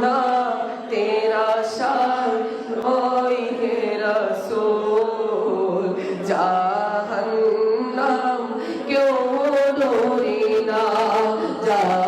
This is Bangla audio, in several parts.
ना तेरा शान रोई है रसूल जहन्नम क्यों डोरी ना जा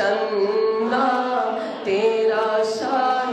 চন্না তেরা সাই